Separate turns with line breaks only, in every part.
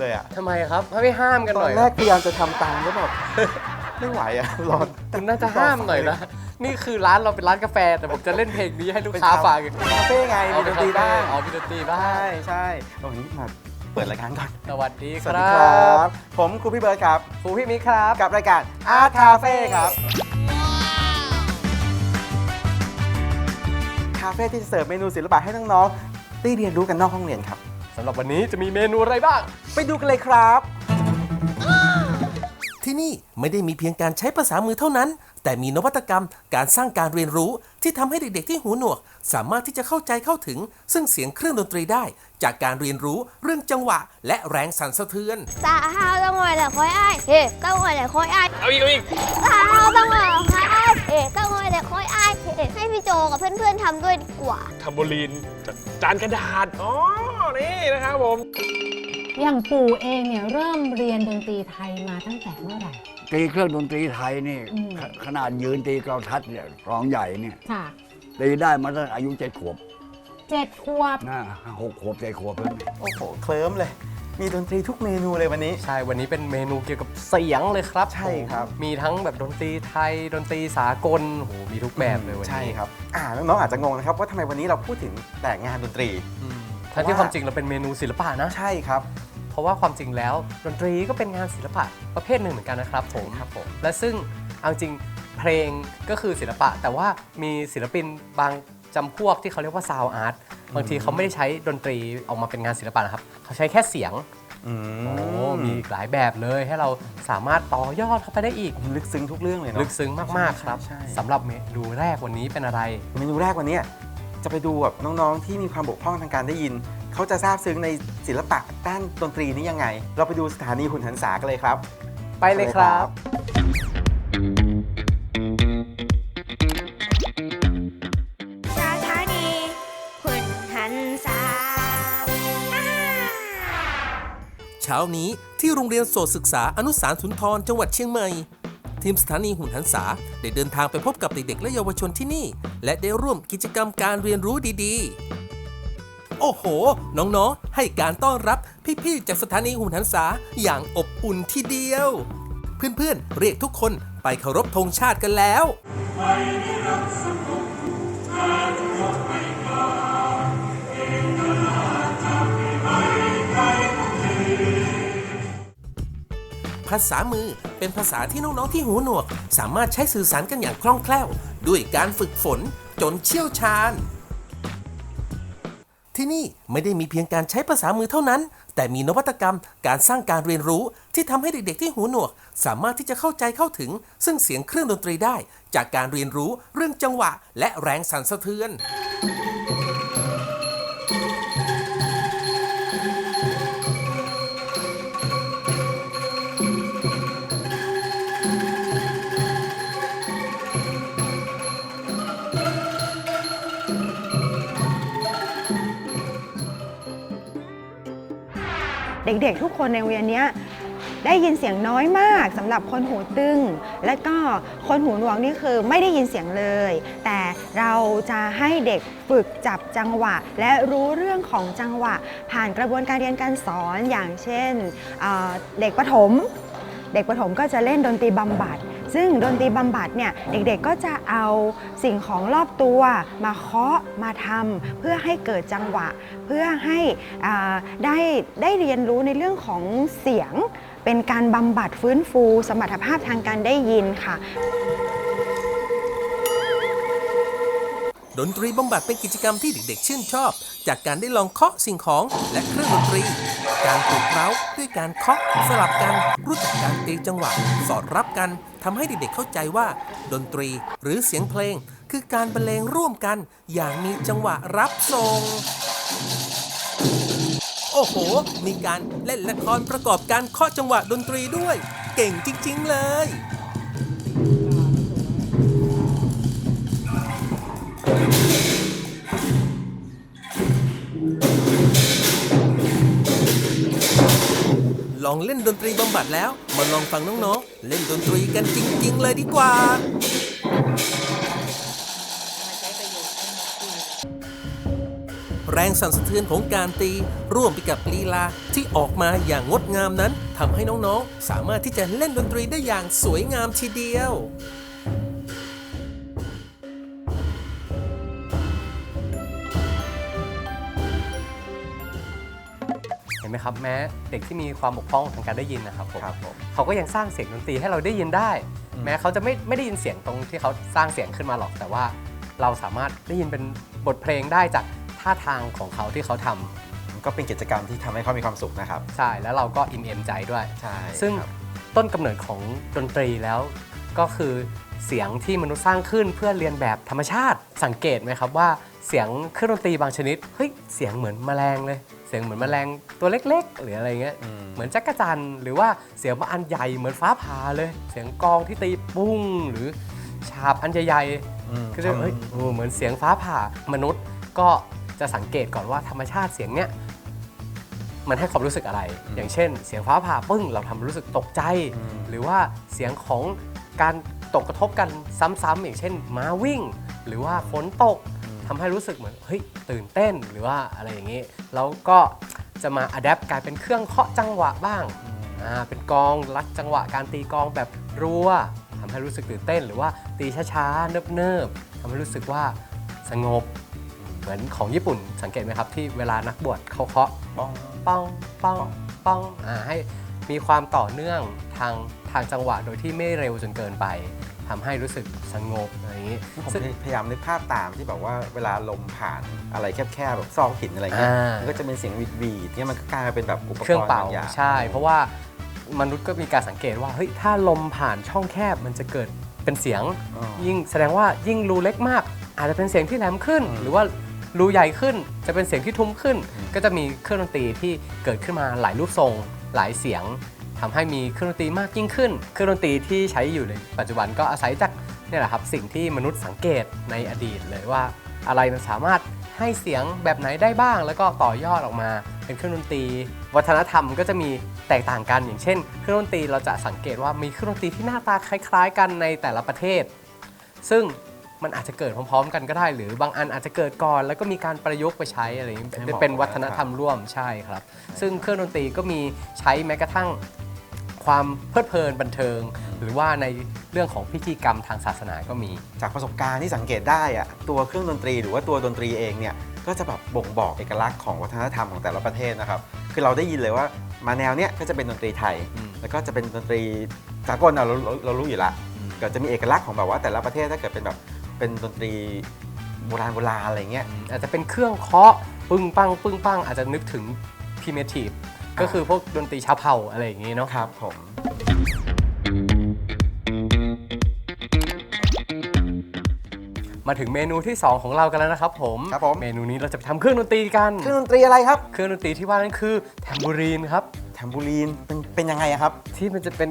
กล้าหยุดคุณเลยอะ
ทำไมครับไม่ห้ามกัน
ต
ห
อ
น่อนย
แรกพยายามจะทำตามแล้วแบบไม่ไหวอะร้อน
คุณน่าจะห้ามหน่อยนะนี่คือร้านเราเป็นร้านกาแฟ แต่ผมจะเล่นเพลงนี้ให้ลูก
เป็น
ค้า
คา
ฟัง
คาเฟ่ไงมีดนตรีบ้าง
อ๋อมีดนตรีบ้าง
ใช่ใช่วันนี้มาเปิดรายการก่อน
สวัสดี
ส
ค
วัส
รั
ดีครับ
บ
ผมครูพี่เบิร์ดครับ
ครูพี่มิกครับ
กับรายการ Art Cafe ครับ คาเฟ่ที่จะเสิร์ฟเมนูศิลปะให้น้องๆได้เรียนรู้กันนอกห้องเรียนครับ
สำหรับวันนี้จะมีเมนูอะไรบ้าง
ไปดูกันเลยครับ
ที่นี่ไม่ได้มีเพียงการใช้ภาษามือเท่านั้น แต่มีนวัตกรรมการสร้างการเรียนรู้ที่ทำให้เด็กๆที่หูหนวก สามารถที่จะเข้าใจเข้าถึง ซึ่งเสียงเครื่องดนตรีได้ จากการเรียนรู้เรื่องจังหวะ และแรงสั่นสะเทือน
สาหาวต้องงอยแต่คอยอ้ายเฮ้ต้องงอยแต่คอยอ้าย
เอาอีกเอาอีก
สาหาวต้องงอยแต่คอยอ้ายเฮ้ต้องงอยแต่คอยอ้าย เฮ้ให้พี่โจกับเพื่อนๆทำด้วยดีกว่า
ทัมโบลีนจากจานกระดาษ อ๋อ นี่นะครับผม
อย่างปู่เองเนี่ยเริ่มเรียนดนตรีไทยมาตั้งแต่เมื่อไหร่
ตีเครื่องดนตรีไทยนี่
อืม
ขขนาดยืนตีเกลาทัดเนี่ยร้องใหญ่เนี่ย
ค่ะ
ตีได้มาตั้งอายุเจ็ดขวบ
เจ็ดขวบ
นะหกขวบเจ็ดขวบเพิ่ง
โอ้โห เคลิ้มเลย มีดนตรีทุกเมนูเลยวันนี้
ใช่ วันนี้เป็นเมนูเกี่ยวกับเสียงเลยครับ
ใช่ครับ
มีทั้งแบบดนตรีไทย ดนตรีสากลโอ้โหมีทุกแบบเลยวันนี้
ใช่ครับอ่าน้องๆอาจจะงงนะครับว่าทำไมวันนี้เราพูดถึงแต่งานดนตรี
อืมทั้งที่ความจริงเราเป็นเมนูศิลปะนะ
ใช่ครับ
เพราะว่าความจริงแล้วดนตรีก็เป็นงานศิลปะประเภทหนึ่งเหมือนกันนะครับผม
ครับผม
และซึ่งเอาจริงเพลงก็คือศิลปะ แต่ว่ามีศิลปินบางจำพวกที่เขาเรียกว่าซาวอาร์ต บางทีเขาไม่ได้ใช้ดนตรีออกมาเป็นงานศิลปะนะครับเขาใช้แค่เสียง
อื
โอ้มีอีกหลายแบบเลยให้เราสามารถต่อยอดเข้าไปได้อีก
ลึกซึ้งทุกเรื่องเลยเนาะ
ลึกซึ้งมาก ๆ ครับ
ใช่
สำหรับเมนูแรกวันนี้เป็นอะไร
เมนูแรกวันเนี้ยจะไปดูแบบน้องๆ ที่มีความบกพร่องทางการได้ยิน เขาจะทราบซึ้งในศิลปะด้านดนตรีนี้ยังไง เราไปดูสถานีหุ่นหันษากันเลยครับ
ไปเลยครับ
ส
ช้านี้ที่โรงเรียนโสตศึกษาอนุสารสุนทรจังหวัดเชียงใหม่ ทีมสถานีหุ่นหันษาได้เดินทางไปพบกับเด็กๆและเยาวชนที่นี่ และได้ร่วมกิจกรรมการเรียนรู้ดีๆ โอ้โห น้องๆ ให้การต้อนรับพี่ๆจากสถานีหุ่นหันษาอย่างอบอุ่นทีเดียว เพื่อนๆ เรียกทุกคนไปเคารพธงชาติกันแล้วาษามือ เป็นภาษาที่น้องๆที่หูหนวก สามารถใช้สื่อสารกันอย่างคล่องแคล่ว ด้วยการฝึกฝนจนเชี่ยวชาญ ที่นี่ไม่ได้มีเพียงการใช้ภาษามือเท่านั้น แต่มีนวัตกรรมการสร้างการเรียนรู้ที่ทำให้เด็กๆที่หูหนวก สามารถที่จะเข้าใจเข้าถึง ซึ่งเสียงเครื่องดนตรีได้ จากการเรียนรู้เรื่องจังหวะ และแรงสั่นสะเทือน
เด็กๆ ทุกคนในโรงเรียนเนี้ยได้ยินเสียงน้อยมากสำหรับคนหูตึง และก็คนหูหนวกนี่คือไม่ได้ยินเสียงเลย แต่เราจะให้เด็กฝึกจับจังหวะ และรู้เรื่องของจังหวะ ผ่านกระบวนการเรียนการสอนอย่างเช่นเเด็กประถม เด็กประถมก็จะเล่นดนตรีบำบัด ซึ่งดนตรีบำบัดเนี่ยเด็กๆก็จะเอาสิ่งของรอบตัวมาเคาะมาทำเพื่อให้เกิดจังหวะ เพื่อให้อ่าได้ได้เรียนรู้ในเรื่องของเสียง เป็นการบำบัดฟื้นฟู สมรรถภาพทางการได้ยินค่ะ
ดนตรีบำบัดเป็นกิจกรรมที่เด็กๆ ชื่นชอบ จากการได้ลองเคาะสิ่งของและเครื่องดนตรี การปลุกเร้าด้วยการเคาะสลับกันรู้จักการตีจังหวะ สอดรับกันทำให้เด็กๆเข้าใจว่า ดนตรีหรือเสียงเพลง คือการบรรเลงร่วมกัน อย่างมีจังหวะรับส่งโอ้โห มีการเล่นละครประกอบการเคาะจังหวะดนตรีด้วย เก่งจริง ๆ เลย องเล่นดนตรีบำบัดแล้ว มาลองฟังน้องๆ เล่นดนตรีกันจริง ๆ เลยดีกว่า แรงสั่นสะเทือนของการตีร่วมไปกับลีลาที่ออกมาอย่างงดงามนั้นทำให้น้องๆ สามารถที่จะเล่นดนตรีได้อย่างสวยงามทีเดียว
ไหมครับแม้เด็กที่มีความบกพร่องทางการได้ยินนะครับผม
ครับผม
เขาก็ยังสร้างเสียงดนตรีให้เราได้ยินได้ แม้เขาจะไม่ไม่ได้ยินเสียงตรงที่เขาสร้างเสียงขึ้นมาหรอก แต่ว่าเราสามารถได้ยินเป็นบทเพลงได้จากท่าทางของเขาที่เขาทำ
ก็เป็นกิจกรรมที่ทำให้เขามีความสุขนะครับ
ใช่ แล้วเราก็อิ่มเอมใจด้วย
ใช่
ซึ่ง
ครับ
ต้นกำเนิดของดนตรีแล้วก็คือเสียงที่มนุษย์สร้างขึ้นเพื่อเรียนแบบธรรมชาติ สังเกตไหมครับว่าเสียงเครื่องดนตรีบางชนิด เฮ้ย เสียงเหมือนแมลงเลยเสียงเหมือนแมลงตัวเล็กๆ หรืออะไรเงี้ย
อืม
เหมือนจักรจันทร์หรือว่าเสียงบางอันใหญ่เหมือนฟ้าผ่าเลย เสียงกลองที่ตีปุ้งหรือฉาบอันใหญ่ๆ
อืม
ก็จะเฮ้ยเออเหมือนเสียงฟ้าผ่ามนุษย์ก็จะสังเกตก่อนว่าธรรมชาติเสียงเนี้ยมันให้ความรู้สึกอะไร อย่างเช่น เสียงฟ้าผ่าปึ้ง เราทำรู้สึกตกใจ หรือว่าเสียงของการตกกระทบกันซ้ำๆอย่างเช่นม้าวิ่ง หรือว่าฝนตก ทำให้รู้สึกเหมือนเฮ้ยตื่นเต้นหรือว่าอะไรอย่างนี้ แล้วก็จะมาอัดแอปกลายเป็นเครื่องเคาะจังหวะบ้างอ่าเป็นกลองรัดจังหวะการตีกลองแบบรัวทำให้รู้สึกตื่นเต้น หรือว่าตีช้าๆเนิบๆทำให้รู้สึกว่าสงบ เหมือนของญี่ปุ่นสังเกตไหมครับที่เวลานักบวชเขาเคาะ
บ้อง
ป้องป้องป้องอ่าให้มีความต่อเนื่องทางทางจังหวะโดยที่ไม่เร็วจนเกินไป ทำให้รู้สึกสงบอะไรอย่างนี้
ผม
ซึ่ง
พยายามนึกภาพตามที่แบบว่าเวลาลมผ่านอะไรแคบๆแบบซอกหินอะไรเงี้ย
อ่ามั
มันก็จะเป็นเสียงวีดวีดเนี่ยมันก็กลายมาเป็นแบบอุปกรณ์
เครื่องเป่า
บอย่าง
ใช่ เพราะว่ามนุษย์ก็มีการสังเกตว่าเฮ้ยถ้าลมผ่านช่องแคบมันจะเกิดเป็นเสียง
อ๋อ
ยิ่งแสดงว่ายิ่งรูเล็กมาก อาจจะเป็นเสียงที่แหลมขึ้น
อืม
หรือว่ารูใหญ่ขึ้นจะเป็นเสียงที่ทุ้มขึ้น
อืม
ก็จะมีเครื่องดนตรีที่เกิดขึ้นมาหลายรูปทรง หลายเสียง ทำให้มีเครื่องดนตรีมากยิ่งขึ้น เครื่องดนตรีที่ใช้อยู่ในปัจจุบันก็อาศัยจากนี่แหละครับสิ่งที่มนุษย์สังเกตในอดีตเลยว่า อะไรมันสามารถให้เสียงแบบไหนได้บ้าง แล้วก็ต่อยอดออกมา เป็นเครื่องดนตรี วัฒนธรรมก็จะมีแตกต่างกันอย่างเช่น เครื่องดนตรีเราจะสังเกตว่ามีเครื่องดนตรีที่หน้าตาคล้ายๆ กันในแต่ละประเทศ ซึ่งมันอาจจะเกิดพร้อมๆ กันก็ได้ หรือบางอันอาจจะเกิดก่อน แล้วก็มีการประยุกต์ไปใช้อะไรอย่างนี้
ให้เหมาะ
เป็นวัฒนธรรมร่วมใช่ครับ ซึ่งเครื่องดนตรีก็มีใช้แม้กระทั่ง ความเพลิดเพลินบันเทิง หรือว่าในเรื่องของพิธีกรรมทางศาสนาก็มี
จากประสบการณ์ที่สังเกตได้อะตัวเครื่องดนตรีหรือว่าตัวดนตรีเองเนี่ยก็จะแบบบ่งบอกเอกลักษณ์ของวัฒนธรรมของแต่ละประเทศนะครับ คือเราได้ยินเลยว่ามาแนวเนี้ยก็จะเป็นดนตรีไทย
อืม
แล้วก็จะเป็นดนตรีสากลอะเราเราเรารู้อยู่ละก็จะมีเอกลักษณ์ของแบบว่าแต่ละประเทศถ้าเกิดเป็นแบบเป็นดนตรีโบราณโบราณอะไรเงี้ย
อาจจะเป็นเครื่องเคาะปึ้งปังปึ้งปังอาจจะนึกถึงพิเมทีฟ ก็คือพวกดนตรีชาวเผ่าอะไรอย่างนี้เนาะ
ครับผม
มาถึงเมนูที่ 2 ของเรากันแล้วนะครับผม
ครับผม
เมนูนี้เราจะไปทำเครื่องดนตรีกัน
เครื่องดนตรีอะไรครับ
เครื่องดนตรีที่ว่านั่นคือแทมบูรีนครับ
แทมบูรีนเป็นเป็นยังไงอะครับ
ที่มันจะเป็น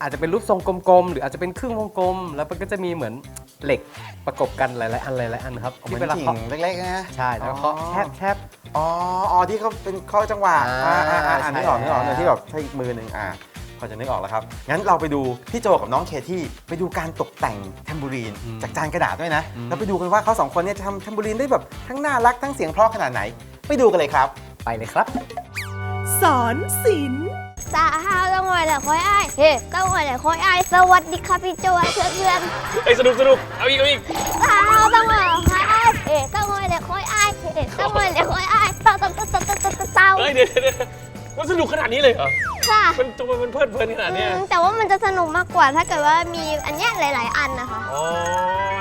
อาจจะเป็นรูปทรงกลมๆ หรืออาจจะเป็นครึ่งวงกลม แล้วมันก็จะมีเหมือน เหล็กประกบกันหลาย ๆ อันหลาย ๆ อันครับ
เหมื
ที่
อน
เวลา
กิ่
เคาะ
งเล็กๆนะ
ใช่แล้วเคาะแคบแคบ
อ๋ออ๋อที่เขาเป็นข้อจังหวะ
อ่า
อ่าอ่าอ่า
ใช่
นึกออกนึกออก
แล้ว
เนี่ยที่แบบใช้อีกมือหนึ่งอ่าพอจะนึกออกแล้วครับ งั้นเราไปดูพี่โจกับน้องเคที่ไปดูการตกแต่งแทมบูรีนจากจานกระดาษด้วยนะแล้วไปดูกันว่าเขาสองคนเนี่ยจะทำแทมบูรีนได้แบบทั้งน่ารักทั้งเสียงเพราะขนาดไหน ไปดูกันเลยครับ
ไปเลยครับ
สอนศิลป์
สาฮาวจังหวัดแหละคอยอ้ายเฮ้จังหวัดแหละคอยอ้ายสวัสดีครับพี่โจเพื่อนเพื่อน
เอ้ยสนุกสนุกเอาอีกเอาอีก
ๆสาฮาวจังหวัดคอยอ้ายเฮ้จังหวัดแหละคอยอ้ายเฮ้จังหวัดแหละคอยอ้ายเต้าเต้าเต้าเต้าเต้าเต้าเต้า
เอ้ยเดี๋ยวเดี๋ยวเดี๋ยว มันสนุกขนาดนี้เลยเหรอ
ค่ะ
มันตัวมันเพลิดเพลินขนาดเนี้ย
อืมแต่ว่ามันจะสนุกมากกว่าถ้าเกิดว่ามีอันเนี้ยหลาย ๆ อันนะคะ
อ๋อ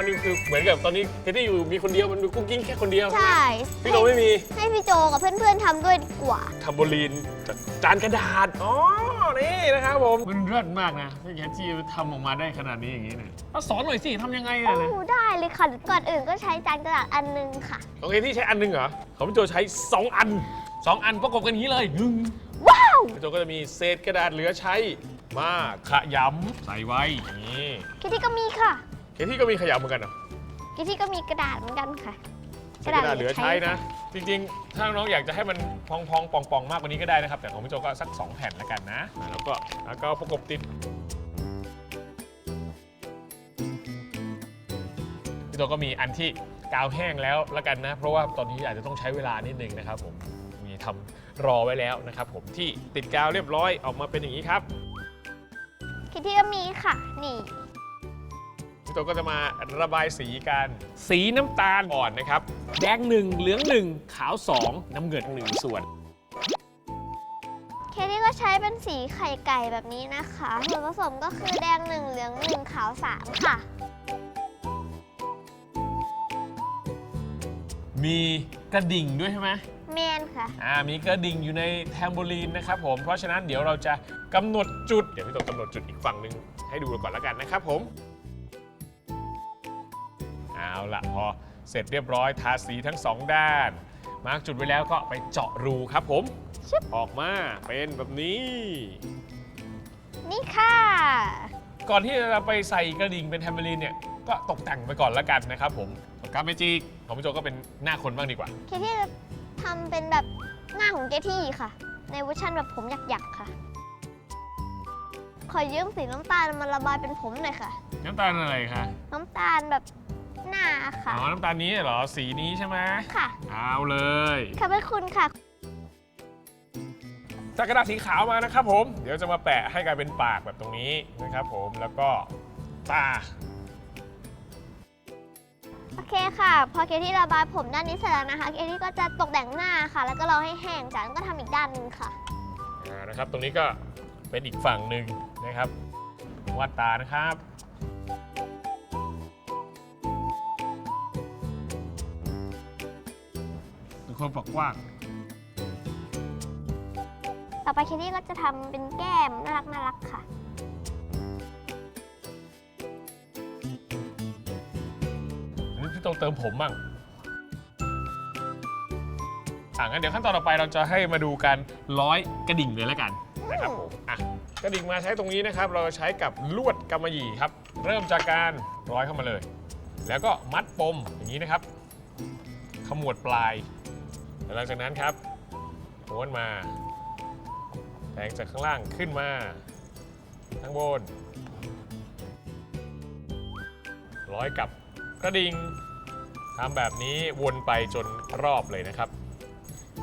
นี่คือเหมือนกับตอนนี้เคที่อยู่มีคนเดียวมันดูกุ้งกิ้งแค่คนเดียว
ใช่
พี่โนไม่มี
ให้พี่โจกับเพื่อน ๆทำด้วยดีกว่า
ทัมโบลีนจากจานกระดาษ อ๋อ นี่นะครับผม มันเลิศมากนะพี่แคทที่ทำออกมาได้ขนาดนี้อย่างนี้เนี่ยเอาสอนหน่อยสิทำยังไง
โอ้
เนี่ย
โหได้เลยค่ะ ก่อนอื่นก็ใช้จานกระดาษอันนึงค่ะ
ของเคที่ใช้อันหนึงเหรอ ของพี่โจใช้ 2 อัน 2 อันประกบกันอย่างนี้เลยหนึ่ง
ว้าว
พี่โจก็จะมีเศษกระดาษเหลือใช้มาขยำใส่ไว้อย่างนี้
คิตตี้ก็มีค่ะ
เคที่ก็มีขยำเหมือนกันเหรอ
คิตตี้ก็มีกระดาษเหมือนกันค่ะ
ใช้กระดาษเหลือใช้นะ จริงๆ ถ้าน้องๆอยากจะให้มันพองๆป่องๆมากกว่านี้ก็ได้นะครับ แต่ของพี่โจก็สัก 2 แผ่นแล้วกันนะอะแล้วก็แล้วก็ประกบติดพี่โตก็มีอันที่กาวแห้งแล้วละกันนะ เพราะว่าตอนนี้อาจจะต้องใช้เวลานิดนึงนะครับผมมีทำ รอไว้แล้วนะครับผมที่ติดกาวเรียบร้อยออกมาเป็นอย่างนี้ครับ
คิดที่ก็มีค่ะ นี่
พี่โตก็จะมาระบายสีกัน สีน้ำตาลอ่อนนะครับ แดงหนึ่งเหลืองหนึ่งขาวสองน้ำเงินหนึ่งส่วน
เคที่ก็ใช้เป็นสีไข่ไก่แบบนี้นะคะส่วนผสมก็คือแดงหนึ่งเหลืองหนึ่งขาวสามค่ะ
มีกระดิ่งด้วยใช่ไหม
แมนค่ะ
อ่ามีกระดิ่งอยู่ในแทมโบลีนนะครับผม เพราะฉะนั้นเดี๋ยวเราจะกำหนดจุด เดี๋ยวพี่โตกำหนดจุดอีกฝั่งหนึ่งให้ดูก่อนแล้วกันนะครับผม เอาละพอเสร็จเรียบร้อยทาสีทั้งสองด้าน มาร์กจุดไว้แล้วก็ไปเจาะรูครับผม ออกมาเป็นแบบนี้
นี่ค่ะ
ก่อนที่จะไปใส่กระดิ่งเป็นแทมโบลีนเนี่ย ก็ตกแต่งไปก่อนแล้วกันนะครับผมปากกาเมจิกของพี่โจก็เป็นหน้าคนบ้างดีกว่า
เคที่จะ ทำเป็นแบบหน้าของเกที่ค่ะ ในเวอร์ชันแบบผมหยักๆค่ะ ขอยืมสีน้ำตาลมาระบายเป็นผมหน่อยค่ะ
น้ำตาลอะไรคะ
น้ำตาลแบบหน้าค่ะ
อ๋อน้ำตาลนี้เหรอสีนี้ใช่ไหม
ค่ะ
เอาเลย
ขอบพระคุณค่ะ
จากกระดาษสีขาวมานะครับผม เดี๋ยวจะมาแปะให้กลายเป็นปากแบบตรงนี้นะครับผมแล้วก็ตา
โอเคค่ะ พอเคที่ระบายผมด้านนี้เสร็จแล้วนะคะเคที่ก็จะตกแต่งหน้าค่ะ แล้วก็รอให้แห้งจากนั้นก็ทำอีกด้านหนึงค่ะ
อ่านะครับ ตรงนี้ก็เป็นอีกฝั่งหนึ่งนะครับวาดตานะครับทุกคนปากกว้าง
ต่อไปเคที่ก็จะทำเป็นแก้มน่ารักน่ารักค่ะ
อันนี้พี่โตเติมผมบ้างอะงั้นเดี๋ยวขั้นตอนต่อไปเราจะให้มาดูการร้อยกระดิ่งเลยแล้วกันนะครับผมอะกระดิ่งมาใช้ตรงนี้นะครับ เราใช้กับลวดกำมะหยี่ครับ เริ่มจากการร้อยเข้ามาเลย แล้วก็มัดปมอย่างนี้นะครับ ขมวดปลายหลังจากนั้นครับม้วนมาแทงจากข้างล่างขึ้นมาข้างบนร้อยกับกระดิ่ง ทำแบบนี้วนไปจนรอบเลยนะครับ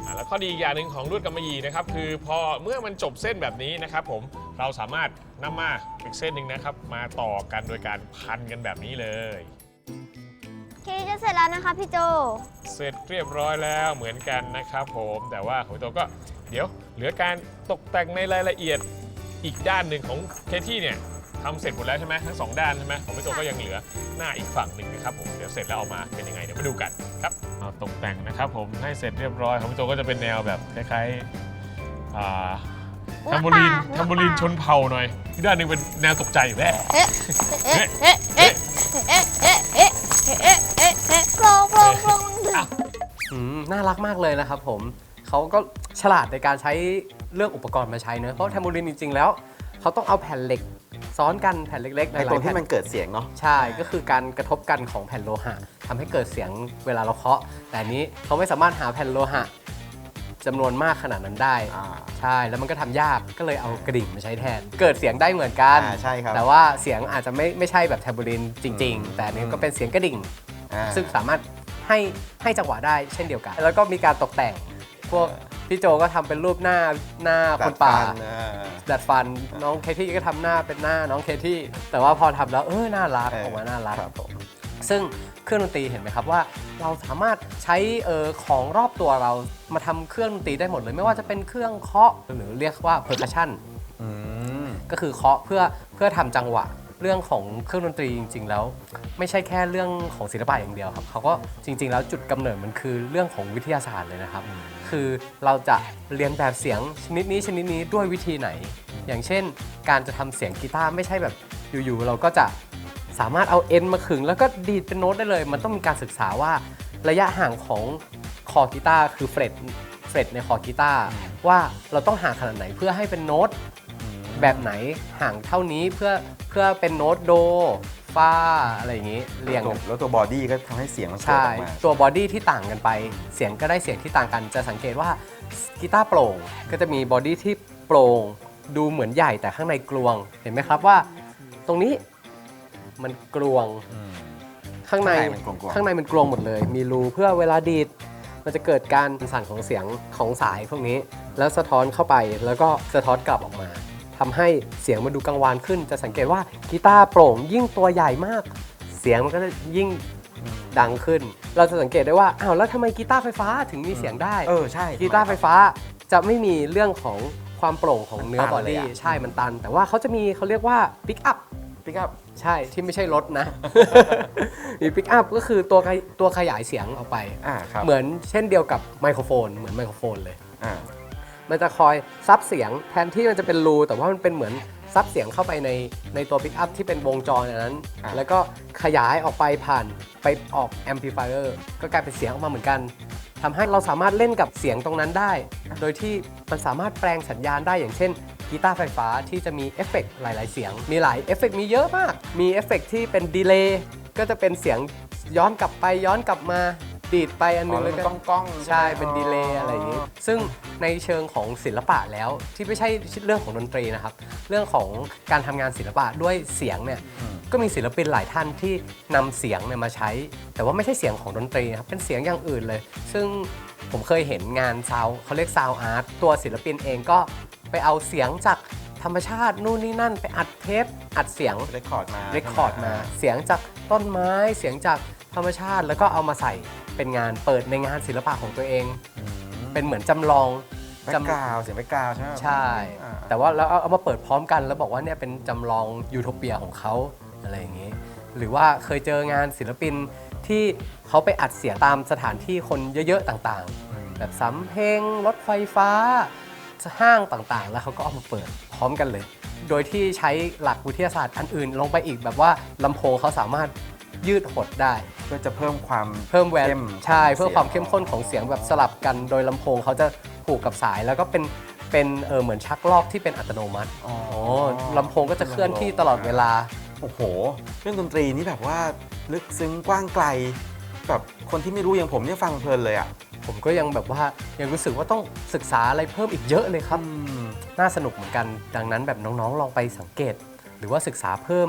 อ่าแล้วข้อดีอีกอย่างหนึ่งของลวดกำมะหยี่นะครับ คือพอเมื่อมันจบเส้นแบบนี้นะครับ ผมเราสามารถนำมาอีกเส้นหนึ่งนะครับ มาต่อกันโดยการพันกันแบบนี้เลย
เคที่จะเสร็จแล้วนะคะพี่โจ
เสร็จเรียบร้อยแล้วเหมือนกันนะครับ ผมแต่ว่าของพี่โตก็เดี๋ยวเหลือการตกแต่งในรายละเอียดอีกด้านหนึ่งของเคที่เนี่ย ทำเสร็จหมดแล้วใช่ไหมทั้งสองด้านใช่ไหมของพี่โตก็ยังเหลือหน้าอีกฝั่งหนึ่งนะครับผมเดี๋ยวเสร็จแล้วเอามาเป็นยังไงเดี๋ยวมาดูกันครับเอาตกแต่งนะครับผมให้เสร็จเรียบร้อยของพี่โตก็จะเป็นแนวแบบคล้ายๆอ่า
หัว
ทัมโบลีน
ป่าหัว
ทัมโบลีน
ป่า
ชนเผ่าหน่อยที่ด้านหนึงเป็นแนวตกใจอยู่แม่
เอ๊ะเอ๊ะเอ๊ะเอ๊ะเอ๊ะเอ๊ะเอ๊ะเอ๊ะเอ๊ะเอ๊ะโปร่งโปร่งโปร่ง
อืมน่ารักมากเลยนะครับผมเขาก็ฉลาดในการใช้เรื่องอุปกรณ์มาใช้เนอะเพราะแทมโบลินจริงๆแล้ว เขาต้องเอาแผ่นเหล็ก ซ้อนกันแผ่นเล็กๆห
ไอ้
ลา
ตร
ย
ง
ๆ
ที่
แผ่น
มันเกิดเสียงเนาะ
ใช่ก็คือการกระทบกันของแผ่นโลหะทำให้เกิดเสียงเวลาเราเคาะ แต่อันนี้เขาไม่สามารถหาแผ่นโลหะจำนวนมากขนาดนั้นได้
อ่า
ใช่แล้วมันก็ทำยากก็เลยเอากระดิ่งมาใช้แทน เกิดเสียงได้เหมือนกัน
อ่าใช่ครับ
แต่ว่าเสียงอาจจะไม่ไม่ใช่แบบแทมโบลินจริง
อืม
ๆแต่อันนี้ก็เป็นเสียงกระดิ่ง
อ่า
ซึ่งสามารถให้ให้จังหวะได้เช่นเดียวกัน แล้วก็มีการตกแต่งพวก พี่โจก็ทำเป็นรูปหน้าหน้าคนป่า
ดัดฟันอ่า
ดัดฟันน้องเคที่ก็ทำหน้าเป็นหน้าน้องเคที่ แต่ว่าพอทำแล้วเออน่ารัก
เออ
ออกมาน่ารัก
ครับผม
ซึ่งเครื่องดนตรีเห็นไหมครับว่าเราสามารถใช้เออของรอบตัวเรามาทำเครื่องดนตรีได้หมดเลย ไม่ว่าจะเป็นเครื่องเคาะหรือเรียกว่า percussion
อืม
ก็คือเคาะเพื่อเพื่อทำจังหวะ เรื่องของเครื่องดนตรีจริง ๆ แล้ว ไม่ใช่แค่เรื่องของศิลปะอย่างเดียวครับเขาก็จริง ๆ แล้วจุดกำเนิดมันคือเรื่องของวิทยาศาสตร์เลยนะครับ คือเราจะเรียนแบบเสียงชนิดนี้ชนิดนี้ด้วยวิธีไหน อย่างเช่น การจะทำเสียงกีตาร์ไม่ใช่แบบอยู่ๆเราก็จะสามารถเอาเอ็นมาขึง แล้วก็ดีดเป็นโน้ตได้เลย มันต้องมีการศึกษาว่าระยะห่างของคอกีตาร์คือเฟรตเฟรตในคอกีตาร์ว่าเราต้องห่างขนาดไหนเพื่อให้เป็นโน้ต แบบไหนห่างเท่านี้เพื่อเพื่อเป็นโน้ตโดฟาอะไรอย่างนี้เรียงกัน
แล้วตัวบอดี้ก็ทำให้เสียงมันเกิด
ใช่
ออกมา
ตัวบอดี้ที่ต่างกันไป เสียงก็ได้เสียงที่ต่างกัน จะสังเกตว่ากีตาร์โปร่งก็จะมีบอดี้ที่โปร่งดูเหมือนใหญ่แต่ข้างในกลวง เห็นไหมครับว่า ตรงนี้มันกลวง
อืม
ข้างใน
ข้างในมันกลวงๆ
ข้างในมันกลวงหมดเลย มีรูเพื่อเวลาดีดมันจะเกิดการสั่นของเสียงของสายพวกนี้ แล้วสะท้อนเข้าไปแล้วก็สะท้อนกลับออกมา ทำให้เสียงมันดูกังวานขึ้น จะสังเกตว่ากีตาร์โปร่งยิ่งตัวใหญ่มาก เสียงมันก็จะยิ่งดังขึ้น เราจะสังเกตได้ว่าอ้าวแล้วทำไมกีตาร์ไฟฟ้าถึงมีเสียงได้
เออใช่
กีตาร์ไฟฟ้าจะไม่มีเรื่องของความโปร่งของเนื้อ
มันตั
บอน
เลย
ดี้
อะ
ใช่มันตัน แต่ว่าเขาจะมีเขาเรียกว่าปิกอัพ
พี่ครับ
ใช่ที่ไม่ใช่รถนะมีปิกอัพก็คือตัวขยตัวขยายเสียงออกไป
อ่าครับ
เหมือนเช่นเดียวกับไมโครโฟน เหมือนไมโครโฟนเลย
อ่า
มันจะคอยซับเสียงแทนที่มันจะเป็นรูแต่ว่ามันเป็นเหมือนซับเสียงเข้าไปในในตัวปิกอัพที่เป็นวงจรอันนั้น
อะ
แล้วก็ขยายออกไปผ่านไปออกแอมพลิฟายเออร์ก็กลายเป็นเสียงออกมาเหมือนกันทำให้เราสามารถเล่นกับเสียงตรงนั้นได้ โดยที่มันสามารถแปลงสัญญาณได้อย่างเช่นกีตาร์ไฟฟ้าที่จะมีเอฟเฟกต์หลาย ๆ เสียง มีหลายเอฟเฟกต์มีเยอะมาก มีเอฟเฟกต์ที่เป็นดีเลย์ก็จะเป็นเสียงย้อนกลับไปย้อนกลับมา ดีดไปอัน
อ๋
นึ
องแล้ว
แล้ว
มัน
ก็
ก้องก้องๆ
ใช่
ไหม
เป็นดีเลย์อะไรอย่างนี้ซึ่งในเชิงของศิลปะแล้วที่ไม่ใช่เรื่องของดนตรีนะครับ เรื่องของการทำงานศิลปะด้วยเสียงเนี่ยก็มีศิลปินหลายท่านที่นำเสียงเนี่ยมาใช้ แต่ว่าไม่ใช่เสียงของดนตรีนะครับเป็นเสียงอย่างอื่นเลย ซึ่งผมเคยเห็นงานซาวเขาเรียกซาวอาร์ตตัวศิลปินเองก็ไปเอาเสียงจากธรรมชาตินู่นนี่นั่น ไปอัดเทปอัดเสียง
เรคคอร์ดมา
เรคคอร์ดมาเสียงจากต้นไม้เสียงจากธรรมชาติแล้วก็เอามาใส่ เป็นงานเปิดในงานศิลปะของตัวเอง เป็นเหมือนจำลอง
แบ็กกราวด์เสียงแบ็กกราวด์ใช่ไหม
ใช่
อ่า
แต่ว่าแล้วเอาเอามาเปิดพร้อมกัน แล้วบอกว่าเนี่ยเป็นจำลองยูโทเปียของเขาอะไรอย่างนี้ หรือว่าเคยเจองานศิลปินที่เขาไปอัดเสียงตามสถานที่คนเยอะๆต่างๆ แบบสำเพ็งรถไฟฟ้า ห้างต่างๆ แล้วเขาก็เอามาเปิดพร้อมกันเลย โดยที่ใช้หลักวิทยาศาสตร์อันอื่นลงไปอีกแบบว่าลำโพงเขาสามารถ ยืดหดได้
เพื่อจะเพิ่มความ
เพิ่มแวน
เข้ม
ใช่ เพื่อความ
เสียง
เข้มข้นของเสียงแบบสลับกันโดยลำโพงเขาจะผูกกับสายแล้วก็เป็นเป็นเออเหมือนชักลอกที่เป็นอัตโนมัติ
อ๋อ
โอ้ลำโพงก็จะเคลื่อนที่ตลอดเวลา
โอ้โห เรื่องดนตรีนี่แบบว่าลึกซึ้งกว้างไกลแบบคนที่ไม่รู้อย่างผมเนี่ยฟังเพลินเลยอะ
ผมก็ยังแบบว่ายังรู้สึกว่าต้องศึกษาอะไรเพิ่มอีกเยอะเลยครับน่าสนุกเหมือนกัน ดังนั้นแบบน้องๆลองไปสังเกต หรือว่าศึกษาเพิ่ม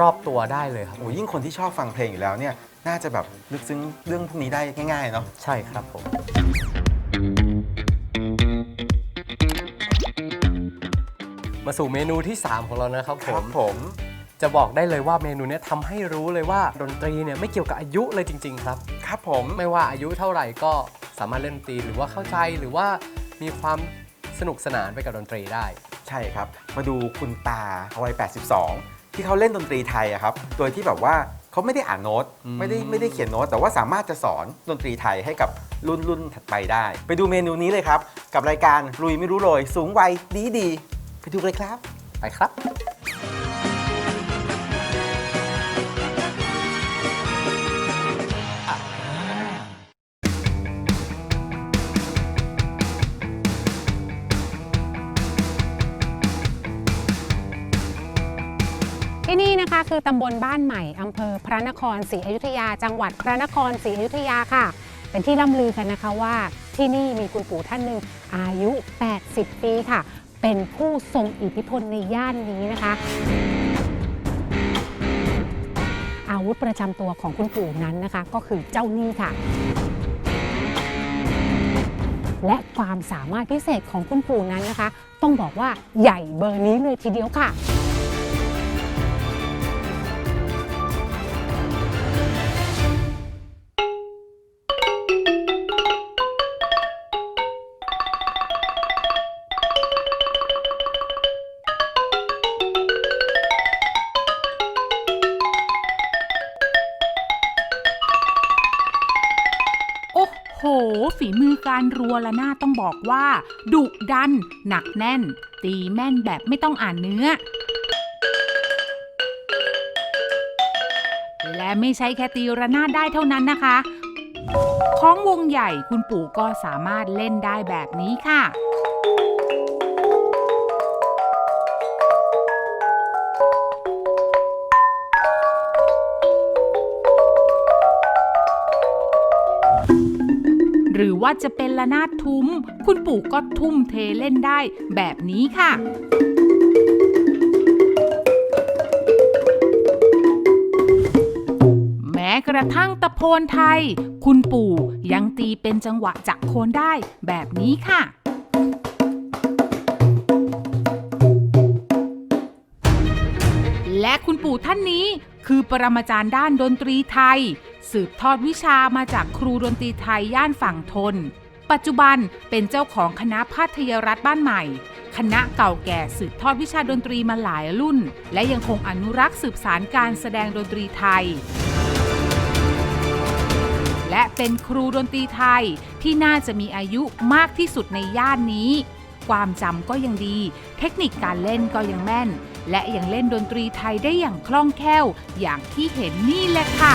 รอบตัวได้เลยครับ
โอ้ยิ่งคนที่ชอบฟังเพลงอยู่แล้วเนี่ย น่าจะแบบลึกซึ้งเรื่องพวกนี้ได้ง่ายๆเนาะ
ใช่ครับผม มาสู่เมนูที่ 3 ของเรานะครับ
ค
ผ
รับ
ม
ผม
จะบอกได้เลยว่าเมนูเนี้ยทำให้รู้เลยว่าดนตรีเนี่ยไม่เกี่ยวกับอายุเลยจริง ๆ ครับ
ครับผม
ไม่ว่าอายุเท่าไหร่ก็สามารถเล่นดนตรีหรือว่าเข้าใจหรือว่ามีความสนุกสนานไปกับดนตรีได้
ใช่ครับ มาดูคุณตาวัย82 ที่เขาเล่นดนตรีไทยอะครับ โดยที่แบบว่าเขาไม่ได้อ่านโน้ต ไม่ได้ไม่ได้เขียนโน้ต แต่ว่าสามารถจะสอนดนตรีไทยให้กับรุ่นรุ่นถัดไปได้ ไปดูเมนูนี้เลยครับ กับรายการลุยไม่รู้โรยสูงวัยดีดีๆไปดูเลยครับ
ไปครับ
คือตำบลบ้านใหม่อำเภอพระนครศรีอยุธยา จังหวัดพระนครศรีอยุธยาค่ะ เป็นที่ล่ำลือกันนะคะว่าที่นี่มีคุณปู่ท่านหนึ่งอายุ 80 ปีค่ะ เป็นผู้ทรงอิทธิพลในย่านนี้นะคะ อาวุธประจำตัวของคุณปู่นั้นนะคะ ก็คือเจ้านี้ค่ะและความสามารถพิเศษของคุณปู่นั้นนะคะ ต้องบอกว่าใหญ่เบอร์นี้เลยทีเดียวค่ะ
การรัวละนาดต้องบอกว่า ดุดัน หนักแน่น ตีแม่นแบบไม่ต้องอ่านเนื้อ และไม่ใช่แค่ตีระนาดได้เท่านั้นนะคะ ของวงใหญ่คุณปู่ก็สามารถเล่นได้แบบนี้ค่ะ หรือว่าจะเป็นละนาดทุ้ม คุณปู่ก็ทุ่มเทเล่นได้แบบนี้ค่ะแม้กระระทั่งตะโพนไทย คุณปู่ยังตีเป็นจังหวะจากโคนได้แบบนี้ค่ะ และคุณปู่ท่านนี้คือปรมาจารย์ด้านดนตรีไทย สืบทอดวิชามาจากครูดนตรีไทยย่านฝั่งทน ปัจจุบันเป็นเจ้าของคณะแพทยรัฐบ้านใหม่ คณะเก่าแก่สืบทอดวิชาดนตรีมาหลายรุ่น และยังคงอนุรักษ์สืบสารการแสดงดนตรีไทย และเป็นครูดนตรีไทยที่น่าจะมีอายุมากที่สุดในย่านนี้ ความจำก็ยังดี เทคนิคการเล่นก็ยังแม่น และยังเล่นดนตรีไทยได้อย่างคล่องแคล่ว อย่างที่เห็นนี่แหละค่ะ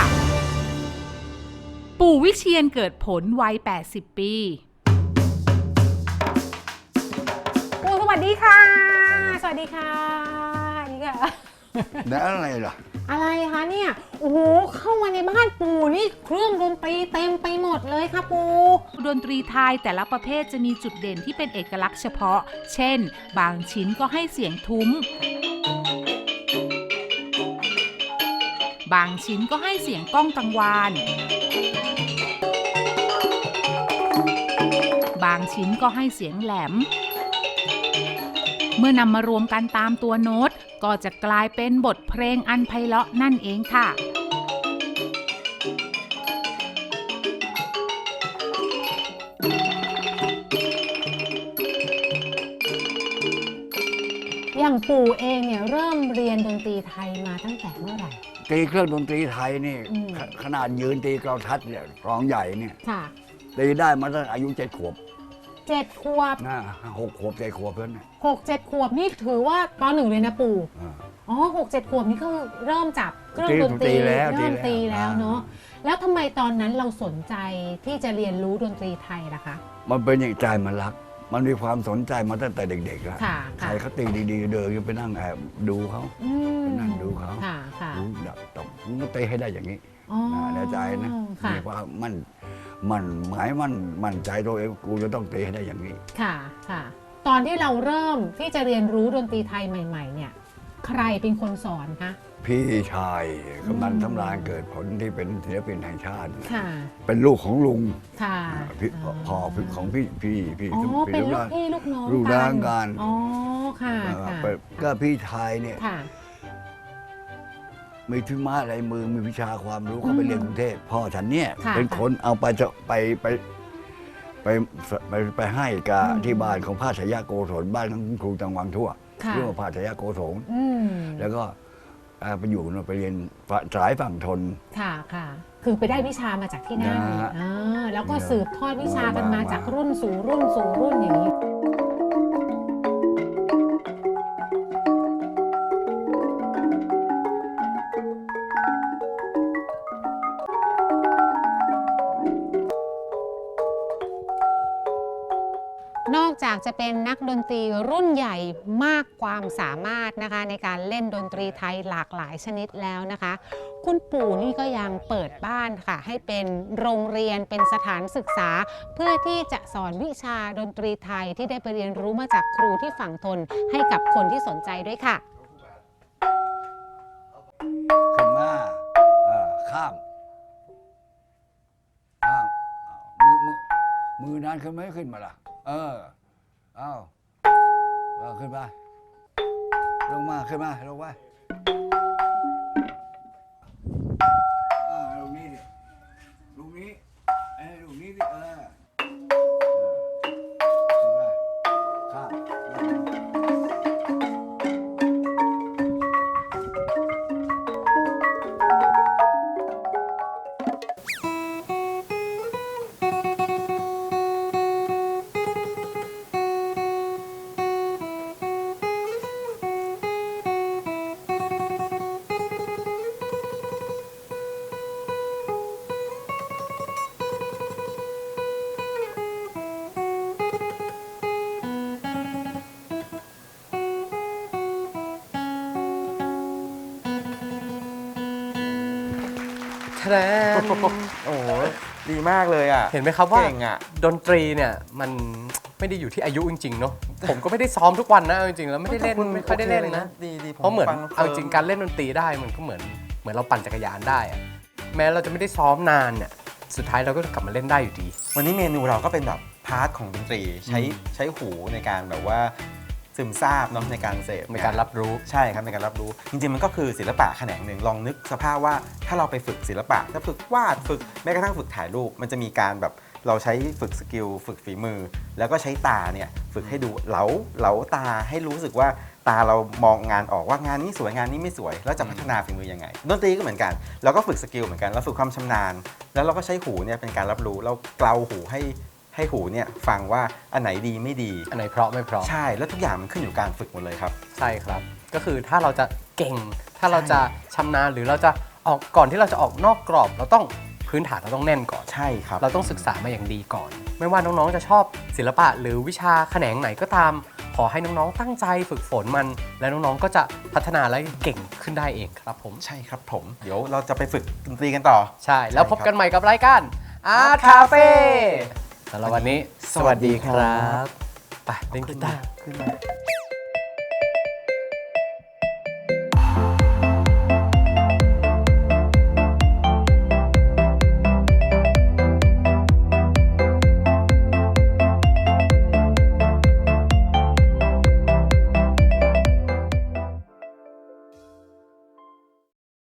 ปู่วิเชียนเกิดผลวัย 80 ปี
ปูสวัสดีค่ะ สวัสดีค่ะนี่ค่ะ
แล้วอะไรล่ะ
อะไรคะเนี่ย โอ้โห เข้ามาในบ้านปูนี่เครื่องดนตรีเต็มไปหมดเลยค่ะปู
ดนตรีไทยแต่ละประเภทจะมีจุดเด่นที่เป็นเอกลักษณ์เฉพาะ เช่น บางชิ้นก็ให้เสียงทุ้ม บางชิ้นก็ให้เสียงก้องกังวาน บางชิ้นก็ให้เสียงแหลม เมื่อนำมารวมกันตามตัวโน้ต ก็จะกลายเป็นบทเพลงอันไพเราะนั่นเองค่ะ
อย่างปู่เองเนี่ยเริ่มเรียนดนตรีไทยมาตั้งแต่เมื่อไหร่
ตีเครื่องดนตรีไทยนี่
อืม
ขขนาดยืนตีเกลาทัดเนี่ยร้องใหญ่เนี่ย
ค่ะ
ตีได้มาตั้งอายุเจ็ดขวบ
เจ็ดขวบ
นะหกขวบเจ็ดขวบเพื่อนเนี่ย
หกเจ็ดขวบนี่ถือว่าปหนึ่งเลยนะปู่
อ่า
อ๋อหกเจ็ดขวบนี่ก็เริ่มจับเครื่อง
ตี
ดนตรี
ตีแล้ว
เริ่ม
ตี
ตี
แล้
แล้ว
ว
เนาะแล้วทำไมตอนนั้นเราสนใจที่จะเรียนรู้ดนตรีไทยล่ะคะ
มันเป็นอย่างใจมันรัก มันมีความสนใจมาตั้งแต่เด็กๆแล้ว
ค่ะ
ใคร
ค่ะ
เขาตีดีๆ เดินไปนั่งแอบดูเขา
อืม
นั่งดูเขา
ค่ะค่ะ
ดูดับตบมึงก็ตีให้ได้อย่างนี้
อ๋อ
นะในใจนะ
ค่ะ
มีความมั่นมันหมายมั่นมั่นใจตัวเองกูจะต้องตีให้ได้อย่างนี้
ค่ะค่ะ ตอนที่เราเริ่มที่จะเรียนรู้ดนตรีไทยใหม่ ๆ เนี่ย ใครเป็นคนสอนคะ
พี่ชายกำนันสำราญเกิดผลที่เป็นศิลปินแห่งชาติ
ค่ะ
เป็นลูกของลุง
ค่ะ
พี่พ่อของพี่พี่พี่
อ๋อ
พี่
เป็นลูก
สำราญ
พี่ลูกน้อง
ลูกน้องกัน
อ๋อค่ะ
เอ่อ
ค่ะ
ไปก็พี่ชายเนี่ย
ค่ะ
มีทุมาอะไรมือมีวิชาความรู้เขาไป
อืม
เรียนกรุงเทพพ่อฉันเนี่ย
ค่ะ
เป็นคนเอาไปจะไปไปไปไปไปให้กับ
อืม
ที่บ้านของพระชยาโกศลบ้านของคุณครูตังวังทั่ว
ค่ะ
เรียกว่าพระชยาโกศล
อืม
แล้วก็เอ่อไปอยู่นู่นไปเรียนสายฝั่งทน
ค่ะค่ะ คือไปได้วิชามาจากที่นั่น
นะฮะ
อ่าแล้วก็
เนี่ย
สืบทอดวิชากันมา
มา
จาก
มา
รุ่นสู่รุ่นสู่รุ่นอย่างนี้ จะเป็นนักดนตรีรุ่นใหญ่มากความสามารถนะคะ ในการเล่นดนตรีไทยหลากหลายชนิดแล้วนะคะ คุณปู่นี่ก็ยังเปิดบ้านค่ะ ให้เป็นโรงเรียนเป็นสถานศึกษา เพื่อที่จะสอนวิชาดนตรีไทยที่ได้ไปเรียนรู้มาจากครูที่ฝั่งทนให้กับคนที่สนใจด้วยค่ะ
ขึ้นมาข้ามข้ามมือมือมือนานขึ้นไหมขึ้นมาล่ะ เออ อ้าเอาขึ้นมา ลงมา ขึ้นมา ลงว่า
มากเลยอะ
เห็นไหมครับว่า
เก่งอะ
ดนตรีเนี่ยมันไม่ได้อยู่ที่อายุจริงๆเนาะผมก็ไม่ได้ซ้อมทุกวันนะเอาจริงๆแล้วไม่ได้เล่น
คุณ
ไม่ค่อยได้เล่น
โอค
นะ
ดีดีผ
เพราะเหมือน
ฟัง
เอาจริงการเล่นดนตรีได้มันก็เหมือนเหมือนเราปั่นจักรยานได้อะแม้เราจะไม่ได้ซ้อมนานเนี่ยสุดท้ายเราก็กลับมาเล่นได้อยู่ดี
วันนี้เมนูเราก็เป็นแบบพาร์ทของดนตรีใช้ใช้หูในการแบบว่า ซึมซาบเนาะในการเสพ
ในการรับรู้
ใช่ครับในการรับรู้ จริงๆมันก็คือศิลปะแขนงหนึ่งลองนึกสภาพว่าถ้าเราไปฝึกศิลปะถ้าฝึกวาดฝึกแม้กระทั่งฝึกถ่ายรูป มันจะมีการแบบเราใช้ฝึกสกิลฝึกฝีมือ แล้วก็ใช้ตาเนี่ยฝึกให้ดูเหลาเหลาตาให้รู้สึกว่าตาเรามองงานออกว่างานนี้สวยงานนี้ไม่สวย แล้วจะพัฒนาฝีมือยังไงดนตรีก็เหมือนกันเราก็ฝึกสกิลเหมือนกันเราฝึกความชำนาญ แล้วเราก็ใช้หูเนี่ยเป็นการรับรู้เราเกลาหูให้ ให้หูเนี่ยฟังว่าอันไหนดีไม่ดี
อันไหนเพราะไม่เพราะ
ใช่แล้วทุกอย่างมันขึ้นอยู่กับการฝึกหมดเลยครับ
ใช่ครับ ก็คือถ้าเราจะเก่ง ถ้าเราจะชำนาญหรือเราจะออกก่อนที่เราจะออกนอกกรอบ เราต้องพื้นฐานเราต้องแน่นก่อน
ใช่ครับ
เราต้องศึกษามาอย่างดีก่อน ไม่ว่าน้องๆจะชอบศิลปะหรือวิชาแขนงไหนก็ตาม ขอให้น้องๆตั้งใจฝึกฝนมัน และน้องๆก็จะพัฒนาและเก่งขึ้นได้เองครับผม
ใช่ครับผม เดี๋ยวเราจะไปฝึกดนตรีกันต่อ
ใช่แล้ว
ใช่
พบ
ครับ
กันใหม่กับรายการ Art Cafe สำหรับวันนี้
สวัสดีครับ
ไปเล่นกีตาร์
ขึ้นมา